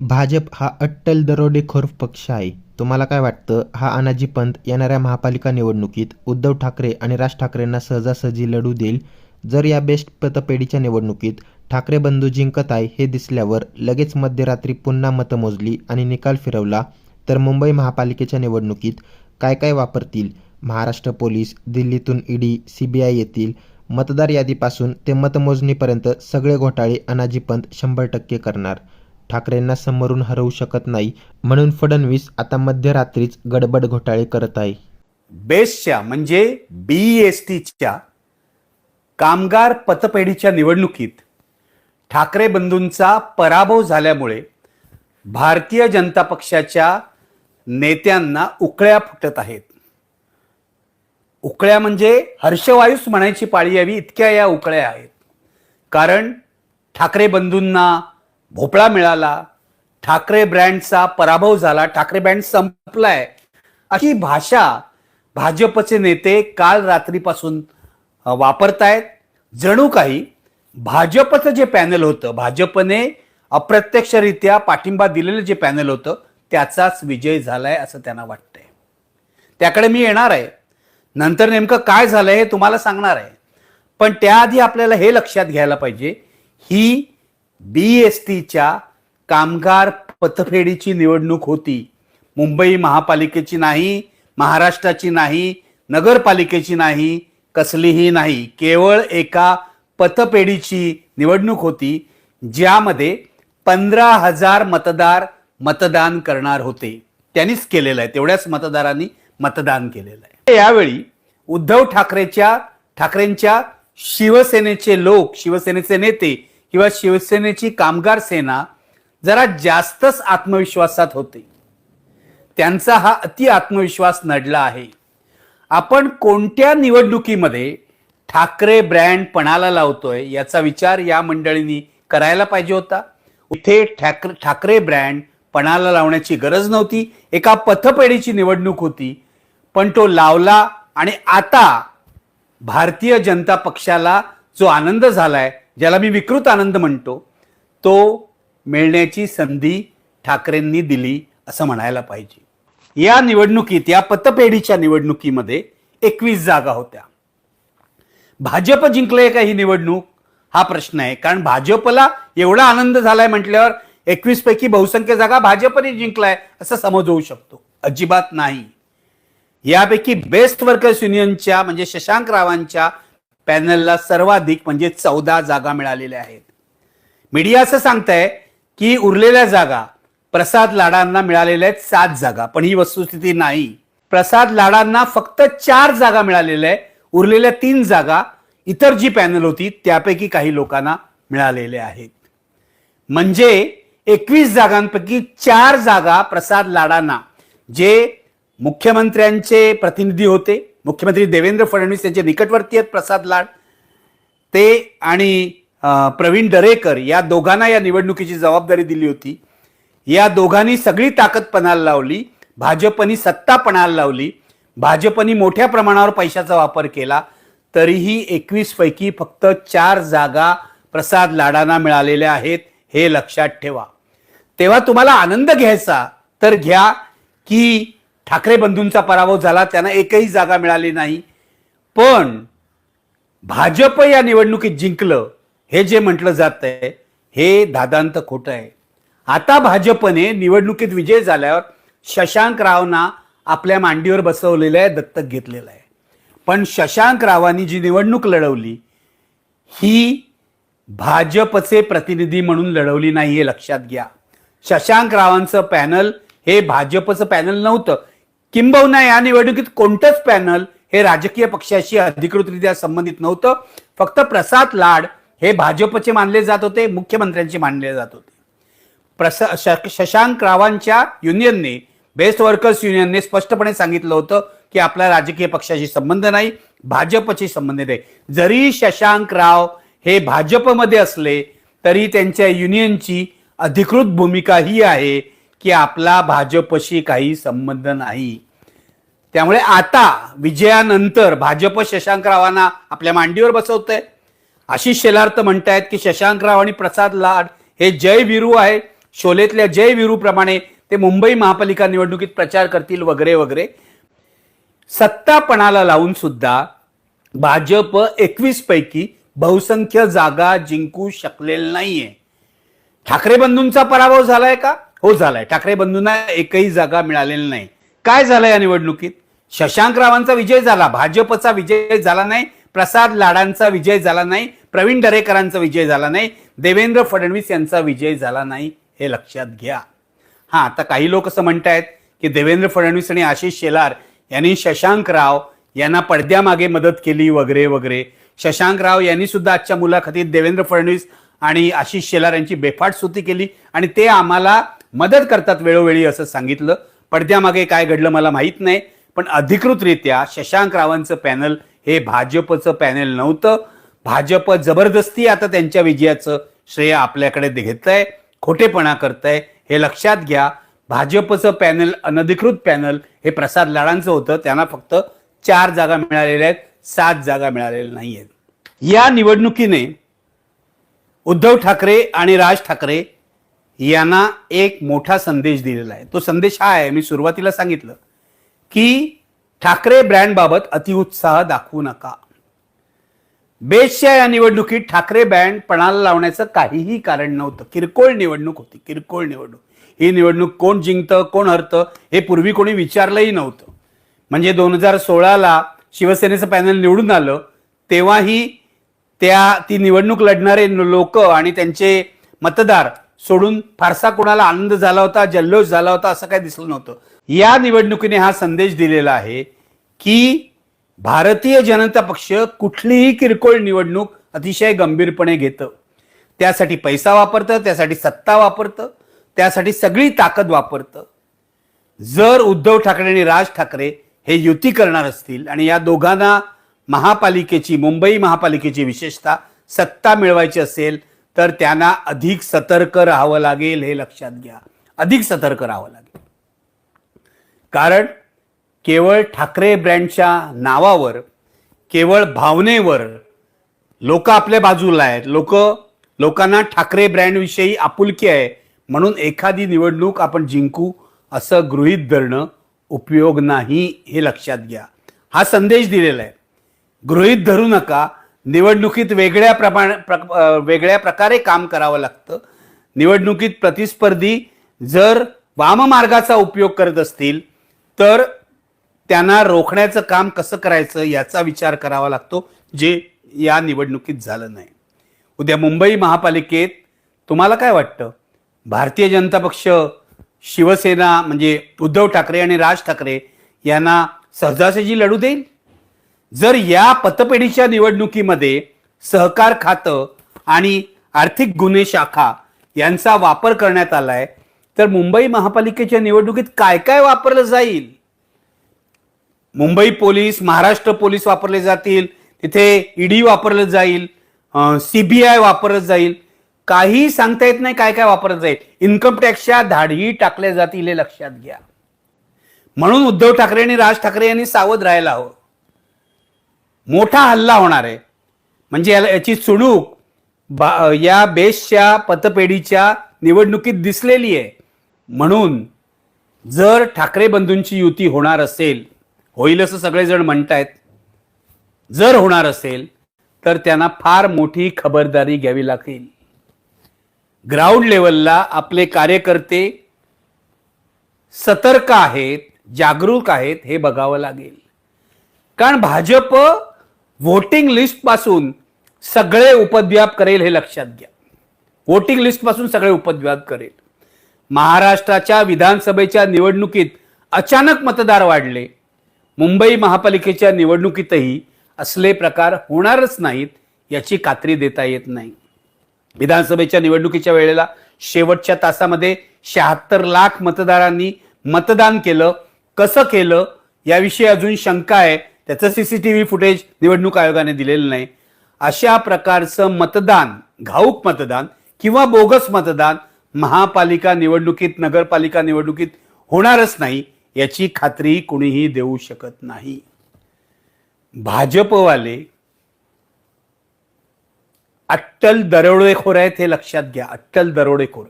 भाजप हा अट्टल दरोडेखोर पक्ष आहे. तुम्हाला काय वाटतं? हा अनाजी पंत येणाऱ्या महापालिका निवडणुकीत उद्धव ठाकरे आणि राज ठाकरेंना सहजासहजी लढू देईल? जर या बेस्ट पतपेढीच्या निवडणुकीत ठाकरे बंधू जिंकत आहे हे दिसल्यावर लगेच मध्यरात्री पुन्हा मतं मोजली आणि निकाल फिरवला तर मुंबई महापालिकेच्या निवडणुकीत काय काय वापरतील? महाराष्ट्र पोलीस दिल्लीतून ईडी सी बी आय येतील. मतदार यादीपासून ते मतमोजणीपर्यंत सगळे घोटाळे अनाजी पंत शंभर टक्के करणार. ठाकरेंना समोरून हरवू शकत नाही म्हणून फडणवीस आता मध्यरात्रीच गडबड घोटाळे करत आहे. बेस्टच्या म्हणजे बी एस टीच्या कामगार पतपेढीच्या निवडणुकीत ठाकरे बंधूंचा पराभव झाल्यामुळे भारतीय जनता पक्षाच्या नेत्यांना उकळ्या फुटत आहेत. उकळ्या म्हणजे हर्षवायूस म्हणायची पाळी यावी इतक्या या उकळ्या आहेत. कारण ठाकरे बंधूंना भोपळा मिळाला ठाकरे ब्रँडचा पराभव झाला ठाकरे ब्रँड संपलाय. अशी भाषा भाजपचे नेते काल रात्रीपासून वापरतायत. जणू काही भाजपचं जे पॅनल होतं भाजपने अप्रत्यक्षरित्या पाठिंबा दिलेलं जे पॅनल होतं त्याचाच विजय झालाय असं त्यांना वाटतंय. त्याकडे मी येणार आहे. नंतर नेमकं काय झालंय हे तुम्हाला सांगणार आहे. पण त्याआधी आपल्याला हे लक्षात घ्यायला पाहिजे ही बी एस टीच्या कामगार पतफेडीची निवडणूक होती. मुंबई महापालिकेची नाही महाराष्ट्राची नाही नगरपालिकेची नाही कसलीही नाही. केवळ एका पतपेढीची निवडणूक होती ज्यामध्ये पंधरा हजार मतदार मतदान करणार होते. त्यांनीच केलेलं आहे. तेवढ्याच मतदारांनी मतदान केलेलं आहे. यावेळी उद्धव ठाकरेच्या ठाकरेंच्या शिवसेनेचे लोक शिवसेनेचे नेते किंवा शिवसेनेची कामगार सेना जरा जास्तच आत्मविश्वासात होते. त्यांचा हा अति आत्मविश्वास नडला आहे. आपण कोणत्या निवडणुकीमध्ये ठाकरे ब्रँड पणाला लावतोय याचा विचार या मंडळींनी करायला पाहिजे होता? इथे ठाकरे ठाकरे ब्रँड पणाला लावण्याची गरज नव्हती. एका पथपेढीची निवडणूक होती. पण तो लावला आणि आता भारतीय जनता पक्षाला जो आनंद झालाय ज्याला मी विकृत आनंद म्हणतो तो मिळण्याची संधी ठाकरेंनी दिली असं म्हणायला पाहिजे. या निवडणुकीत या पतपेढीच्या निवडणुकीमध्ये एकवीस जागा होत्या. भाजप जिंकले का ही निवडणूक? हा प्रश्न आहे. कारण भाजपला एवढा आनंद झालाय म्हटल्यावर एकवीस पैकी बहुसंख्य जागा भाजपने जिंकलाय असं समज होऊ शकतो. अजिबात नाही. यापैकी बेस्ट वर्कर्स युनियनच्या म्हणजे शशांक रावांच्या पॅनलला सर्वाधिक म्हणजे चौदा जागा मिळालेल्या आहेत. मीडिया असं सांगताय की उरलेल्या जागा प्रसाद लाडांना मिळालेल्या आहेत सात जागा पण ही वस्तुस्थिती नाही. प्रसाद लाडांना फक्त चार जागा मिळालेल्या आहे उरलेल्या तीन जागा इतर जी पॅनल होती त्यापैकी काही लोकांना मिळालेल्या आहेत. म्हणजे एकवीस जागांपैकी चार जागा प्रसाद लाडांना जे मुख्यमंत्र्यांचे प्रतिनिधी होते मुख्यमंत्री देवेंद्र फडणवीस यांचे निकटवर्ती आहेत प्रसाद लाड. ते आणि प्रवीण दरेकर या दोघांना या निवडणुकीची जबाबदारी दिली होती. या दोघांनी सगळी ताकद पणाला लावली भाजपनी सत्ता पणाला लावली भाजपनी मोठ्या प्रमाणावर पैशाचा वापर केला तरीही एकवीस पैकी फक्त चार जागा प्रसाद लाडांना मिळालेल्या आहेत हे लक्षात ठेवा. तेव्हा तुम्हाला आनंद घ्यायचा तर घ्या की ठाकरे बंधूंचा पराभव झाला त्यांना एकही जागा मिळाली नाही. पण भाजप या निवडणुकीत जिंकलं हे जे म्हटलं जात आहे हे दादांत खोटं आहे. आता भाजपने निवडणुकीत विजय झाल्यावर शशांक रावना आपल्या मांडीवर बसवलेलं आहे दत्तक घेतलेलं आहे. पण शशांक रावांनी जी निवडणूक लढवली ही भाजपचे प्रतिनिधी म्हणून लढवली नाही हे लक्षात घ्या. शशांक रावांचं पॅनल हे भाजपचं पॅनल नव्हतं किंबहुना या निवडणुकीत कोणतंच पॅनल हे राजकीय पक्षाशी अधिकृतरित्या संबंधित नव्हतं. फक्त प्रसाद लाड हे भाजपचे मानले जात होते मुख्यमंत्र्यांचे मानले जात होते. प्रस श- शशांक रावांच्या युनियनने बेस्ट वर्कर्स युनियनने स्पष्टपणे सांगितलं होतं की आपला राजकीय पक्षाशी संबंध नाही भाजपशी संबंधित आहे जरी शशांक राव हे भाजपमध्ये असले तरी त्यांच्या युनियनची अधिकृत भूमिका ही आहे की आपला भाजपशी काही संबंध नाही. त्यामुळे आता विजयानंतर भाजप शशांकरावांना आपल्या मांडीवर बसवतंय. आशिष शेलार्थ म्हणतायत की शशांकराव आणि प्रसाद लाड हे जय विरू आहे. शोलेतल्या जय वीरूप्रमाणे ते मुंबई महापालिका निवडणुकीत प्रचार करतील वगैरे वगैरे. सत्तापणाला लावून सुद्धा भाजप एकवीस पैकी बहुसंख्य जागा जिंकू शकलेलं नाहीये. ठाकरे बंधूंचा पराभव झालाय का? हो झालाय. ठाकरे बंधूंना एकही जागा मिळालेली नाही. काय झालं या निवडणुकीत? शशांकरावांचा विजय झाला भाजपचा विजय झाला नाही प्रसाद लाडांचा विजय झाला नाही प्रवीण दरेकरांचा विजय झाला नाही देवेंद्र फडणवीस यांचा विजय झाला नाही हे लक्षात घ्या. हा आता काही लोक असं म्हणतायत की देवेंद्र फडणवीस आणि आशिष शेलार यांनी शशांक राव यांना पडद्यामागे मदत केली वगैरे वगैरे. शशांक राव यांनी सुद्धा आजच्या मुलाखतीत देवेंद्र फडणवीस आणि आशिष शेलार यांची बेफाट स्तुती केली आणि ते आम्हाला मदत करतात वेळोवेळी असं सांगितलं. पडद्यामागे काय घडलं मला माहीत नाही पण अधिकृतरित्या शशांक रावांचं पॅनल हे भाजपचं पॅनल नव्हतं. भाजप जबरदस्ती आता त्यांच्या विजयाचं श्रेय आपल्याकडे घेतंय खोटेपणा करतंय हे लक्षात घ्या. भाजपचं पॅनल अनधिकृत पॅनल हे प्रसाद लाडांचं होतं त्यांना फक्त चार जागा मिळालेल्या आहेत सात जागा मिळालेल्या नाही आहेत या निवडणुकीने उद्धव ठाकरे आणि राज ठाकरे यांना एक मोठा संदेश दिलेला आहे. तो संदेश हा आहे मी सुरुवातीला सांगितलं की ठाकरे ब्रँडबाबत अतिउत्साह दाखवू नका. बेस्टच्या या निवडणुकीत ठाकरे बँड पणाला लावण्याचं काहीही कारण नव्हतं. किरकोळ निवडणूक होती किरकोळ निवडणूक. ही निवडणूक कोण जिंकतं कोण हरतं हे पूर्वी कोणी विचारलंही नव्हतं. म्हणजे दोन हजार सोळाला शिवसेनेचं पॅनल निवडून आलं तेव्हाही त्या ती निवडणूक लढणारे लोक आणि त्यांचे मतदार सोडून फारसा कोणाला आनंद झाला होता जल्लोष झाला होता असं काही दिसलं नव्हतं. या निवडणुकीने हा संदेश दिलेला आहे की भारतीय जनता पक्ष कुठलीही किरकोळ निवडणूक अतिशय गंभीरपणे घेतं. त्यासाठी पैसा वापरतं त्यासाठी सत्ता वापरतं त्यासाठी सगळी ताकद वापरतं. जर उद्धव ठाकरे आणि राज ठाकरे हे युती करणार असतील आणि या दोघांना महापालिकेची मुंबई महापालिकेची विशेषतः सत्ता मिळवायची असेल तर त्यांना अधिक सतर्क राहावं लागेल हे लक्षात घ्या. अधिक सतर्क राहावं लागेल. कारण केवळ ठाकरे ब्रँडच्या नावावर केवळ भावनेवर लोक आपल्या बाजूला आहेत. लोक लोकांना ठाकरे ब्रँडविषयी आपुलकी आहे. म्हणून एखादी निवडणूक आपण जिंकू असं गृहीत धरणं उपयोग नाही हे लक्षात घ्या. हा संदेश दिलेला आहे. गृहीत धरू नका निवडणुकीत वेगळ्या प्रमाण प्र- वेगळ्या प्रकारे काम करावं लागतं. निवडणुकीत प्रतिस्पर्धी जर वाममार्गाचा उपयोग करत असतील तर त्यांना रोखण्याचं काम कसं करायचं याचा विचार करावा लागतो जे या निवडणुकीत झालं नाही. उद्या मुंबई महापालिकेत तुम्हाला काय वाटतं? भारतीय जनता पक्ष शिवसेना म्हणजे उद्धव ठाकरे आणि राज ठाकरे यांना सहजासहजी लढू देईल? जर या पतपेढीच्या निवडणुकीमध्ये सहकार खातं आणि आर्थिक गुन्हे शाखा यांचा वापर करण्यात आलाय तर मुंबई महापालिकेच्या निवडणुकीत काय काय वापरलं जाईल? मुंबई पोलीस महाराष्ट्र पोलीस वापरले जातील तिथे ईडी वापरलं जाईल सीबीआय वापरलं जाईल. काही सांगता येत नाही काय काय वापरलं जाईल. इन्कम टॅक्सच्या धाडीही टाकल्या जातील हे लक्षात घ्या. म्हणून उद्धव ठाकरे आणि राज ठाकरे यांनी सावध राहायला हवं. मोठा हल्ला होणार आहे. म्हणजे याला याची चुणूक बा- या बेस्टच्या पतपेढीच्या निवडणुकीत दिसलेली आहे. म्हणून जर ठाकरे बंधूंची युती होणार असेल होईल असं सगळेजण म्हणतायत. जर होणार असेल तर त्यांना फार मोठी खबरदारी घ्यावी लागेल. ग्राउंड लेवलला आपले कार्यकर्ते सतर्क आहेत जागरूक आहेत हे बघावं लागेल. कारण भाजप व्होटिंग लिस्टपासून सगळे उपद्व्याप करेल हे लक्षात घ्या. व्होटिंग लिस्टपासून सगळे उपद्व्याप करेल. महाराष्ट्राच्या विधानसभेच्या निवडणुकीत अचानक मतदार वाढले. मुंबई महापालिकेच्या निवडणुकीतही असले प्रकार होणारच नाहीत याची खात्री देता येत नाही. विधानसभेच्या निवडणुकीच्या वेळेला शेवटच्या तासामध्ये शहात्तर लाख मतदारांनी मतदान केलं कसं केलं याविषयी अजून शंका आहे. त्याचं सीसीटीव्ही फुटेज निवडणूक आयोगाने दिलेलं नाही. अशा प्रकारचं मतदान घाऊक मतदान किंवा बोगस मतदान महापालिका निवडणुकीत नगरपालिका निवडणुकीत होणारच नाही याची खात्री कुणीही देऊ शकत नाही. भाजपवाले अट्टल दरोडेखोर आहेत हे लक्षात घ्या अट्टल दरोडेखोर.